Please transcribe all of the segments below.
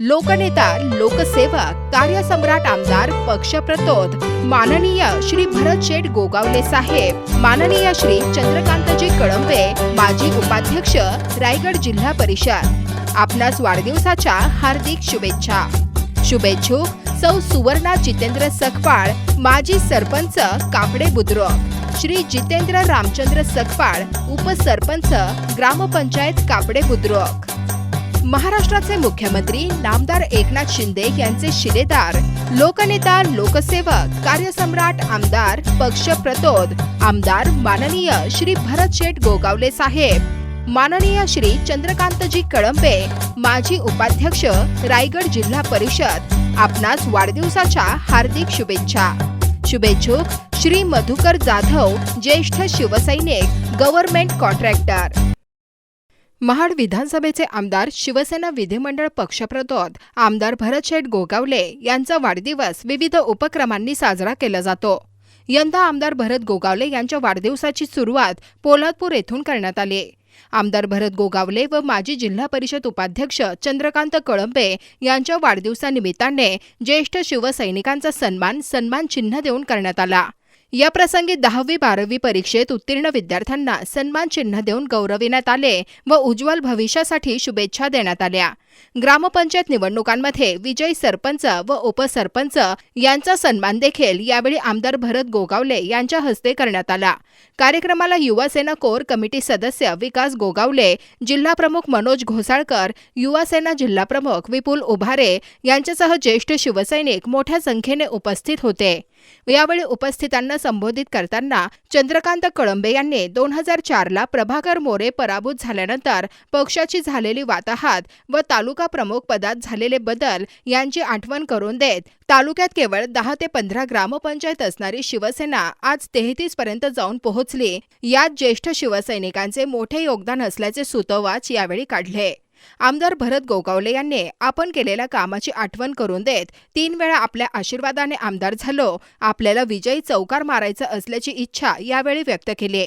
लोकनेता लोकसेवक कार्यसम्राट आमदार पक्षप्रतोद माननीय श्री भरत शेठ गोगावले साहेब. माननीय श्री चंद्रकांतजी कळंबे. माजी उपाध्यक्ष रायगड जिल्हा परिषद. आपणास वाढदिवसाच्या हार्दिक शुभेच्छा. शुभेच्छुक सौ सुवर्णा जितेंद्र सकपाळ माजी सरपंच कापडे बुद्रुक. श्री जितेंद्र रामचंद्र सकपाळ उपसरपंच ग्रामपंचायत कापडे बुद्रुक. महाराष्ट्राचे मुख्यमंत्री नामदार एकनाथ शिंदे यांचे शिलेदार लोकनेता लोकसेवक कार्यसम्राट आमदार पक्ष प्रतोद आमदार माननीय श्री भरत शेठ गोगावले साहेब माननीय श्री चंद्रकांतजी कळंबे माजी उपाध्यक्ष रायगड जिल्हा परिषद आपणास वाढदिवसाच्या हार्दिक शुभेच्छा. शुभेच्छुक श्री मधुकर जाधव ज्येष्ठ शिवसैनिक गव्हर्नमेंट कॉन्ट्रॅक्टर. महाड विधानसभेचे आमदार शिवसेना विधिमंडळ पक्षप्रतोद आमदार भरत शेठ गोगावले यांचा वाढदिवस विविध उपक्रमांनी साजरा केला जातो. यंदा आमदार भरत गोगावले यांच्या वाढदिवसाची सुरुवात पोलादपूर येथून करण्यात आली. आमदार भरत गोगावले व माजी जिल्हा परिषद उपाध्यक्ष चंद्रकांत कळंबे यांच्या वाढदिवसानिमित्ताने ज्येष्ठ शिवसैनिकांचा सन्मान सन्मान चिन्ह देऊन करण्यात आला. या प्रसंगी दहावी बारावी परीक्षेत उत्तीर्ण विद्यार्थ्यांना सन्मान चिन्ह देऊन गौरविण्यात आले व उज्ज्वल भविष्यासाठी शुभेच्छा देण्यात आल्या. ग्रामपंचायत निवडणुकांमध्ये विजयी सरपंच व उपसरपंच यांचा सन्मान देखील यावेळी आमदार भरत गोगावले यांच्या हस्ते करण्यात आला. कार्यक्रमाला युवासेना कोर कमिटी सदस्य विकास गोगावले जिल्हाप्रमुख मनोज घोसाळकर युवासेना जिल्हाप्रमुख विपुल उभारे यांच्यासह ज्येष्ठ शिवसैनिक मोठ्या संख्येने उपस्थित होते. यावेळी उपस्थितांना संबोधित करताना चंद्रकांत कळंबे यांनी दोन हजार चारला प्रभाकर मोरे पराभूत झाल्यानंतर पक्षाची झालेली वाताहात व तालुका प्रमुख पदात झालेले बदल यांची आठवण करून देत तालुक्यात केवळ दहा ते पंधरा ग्रामपंचायत असणारी शिवसेना आज तेहतीस पर्यंत जाऊन पोहोचली. यात ज्येष्ठ शिवसैनिकांचे मोठे योगदान असल्याचे सुतोवाच यावेळी काढले. आमदार भरत गोगावले यांनी आपण केलेल्या कामाची आठवण करून देत तीन वेळा आपल्या आशीर्वादाने आमदार झालो. आपल्याला विजयी चौकार मारायचं असल्याची इच्छा यावेळी व्यक्त केली.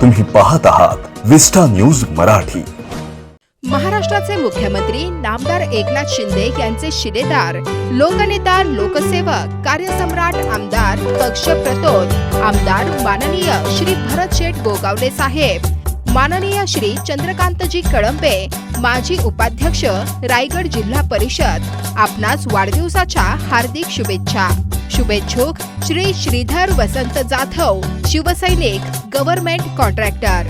तुम्ही पाहत आहात विस्टा न्यूज मराठी. महाराष्ट्राचे मुख्यमंत्री नामदार एकनाथ शिंदे यांचे शिलेदार लोकनेता लोकसेवक कार्यसम्राट आमदार पक्षप्रतोद आमदार माननीय श्री भरत शेठ गोगावले साहेब. माननीय श्री चंद्रकांतजी कळंबे माजी उपाध्यक्ष रायगड जिल्हा परिषद. आपणास वाढदिवसाच्या हार्दिक शुभेच्छा. शुभेच्छुक श्री श्रीधर वसंत जाधव शिवसैनिक गव्हर्नमेंट कॉन्ट्रॅक्टर.